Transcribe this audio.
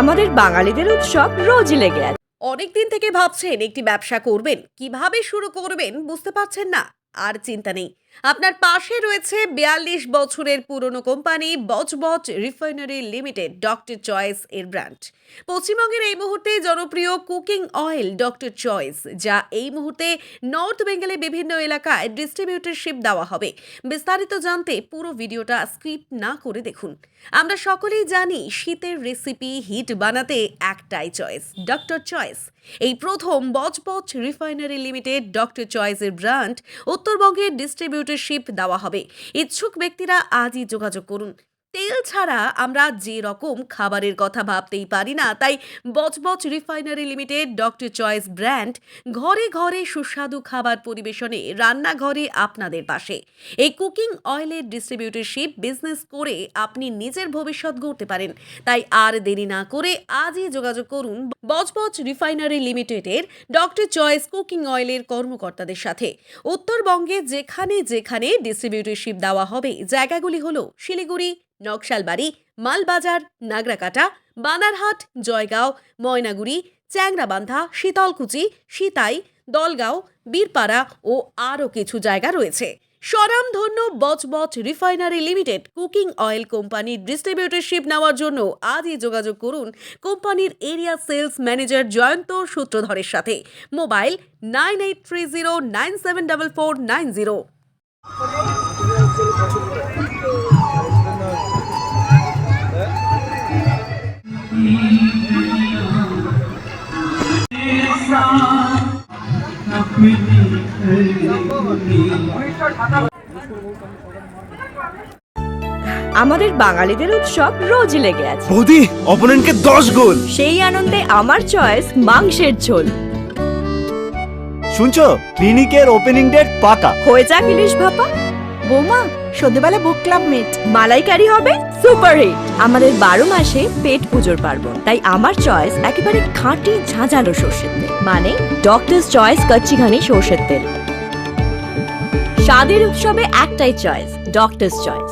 আমাদের বাঙালিদের উৎসব রোজ লেগে আছে। অনেকদিন থেকে ভাবছেন একটি ব্যবসা করবেন। কীভাবে শুরু করবেন বুঝতে পারছেন না। আর চিন্তা নেই। আপনার পাশে রয়েছে বিয়াল্লিশ বছরের পুরনো company Budge Budge refinery limited, doctor choice এর ব্র্যান্ড। পশ্চিমবঙ্গের এই মুহূর্তে জনপ্রিয় কুকিং অয়েল, ডক্টর চয়েস, যা এই মুহূর্তে নর্থ বেঙ্গলে বিভিন্ন এলাকায় ডিস্ট্রিবিউটরশিপ দেওয়া হবে। বিস্তারিত জানতে পুরো ভিডিওটা স্কিপ না করে দেখুন। আমরা সকলেই জানি শীতের রেসিপি হিট বানাতে একটাই চয়েস, ডক্টর চয়েস। এই প্রথম বজবজ রিফাইনারি লিমিটেড ডক্টর চয়েসের ব্র্যান্ড উত্তরবঙ্গের ডিস্ট্রিবিউটরশিপ দেওয়া হবে। ইচ্ছুক ব্যক্তিরা আজই যোগাযোগ করুন। তেল ছাড়া আমরা যে রকম খাবারের কথা ভাবতেই পারি না, তাই Budge Budge refinery limited, doctor choice brand ঘরে ঘরে সুস্বাদু খাবার পরিবেশনে রান্নাঘরে আপনাদের পাশে। এই কুকিং অয়েলের ডিস্ট্রিবিউটরশিপ বিজনেস করে আপনি নিজের ভবিষ্যৎ গড়তে পারেন। তাই আর দেরি না করে আজই যোগাযোগ করুন বজবজ রিফাইনারি লিমিটেডের ডক্টর চয়েস কুকিং অয়েলের কর্মকর্তাদের সাথে। উত্তরবঙ্গে যেখানে যেখানে ডিস্ট্রিবিউটরশিপ দেওয়া হবে, জায়গাগুলি হলো শিলিগুড়ি নকশালবাড়ি, মালবাজার, নাগরাকাটা, বানারহাট, জয়গাঁও, ময়নাগুড়ি, চ্যাংরাবান্ধা, শীতলকুচি, সিতাই, দলগাঁও, বীরপাড়া ও আরও কিছু জায়গা রয়েছে। স্বরামধন্য Budge Budge refinery limited cooking oil কোম্পানির ডিস্ট্রিবিউটরশিপ নেওয়ার জন্য আজই যোগাযোগ করুন কোম্পানির এরিয়া সেলস ম্যানেজার জয়ন্ত সূত্রধরের সাথে। Mobile nine eight three zero nine seven double four nine zero. আমাদের বাঙালিদের উৎসব রোজই লেগে আছে। বৌদি অপোনেন্টকে দশ গোল। সেই আনন্দে আমার চয়েস মাংসের ঝোল। শুনছো? ক্লিনিকের ওপেনিং ডেট পাকা। হয়ে যাক ইলিশ ভাপা। বৌমা সন্ধ্যেবেলা বুক ক্লাব মিট মালাইকারি হবে সুপার হিট আমাদের বারো মাসে পেট পুজোর পার্বণ, তাই আমার চয়েস একেবারে খাঁটি ঝাঁঝালো সর্ষের তেল মানে ডক্টর চয়েস কচ্ছিঘানি সর্ষের তেল। স্বাদের উৎসবে একটাই চয়েস ডক্টর চয়েস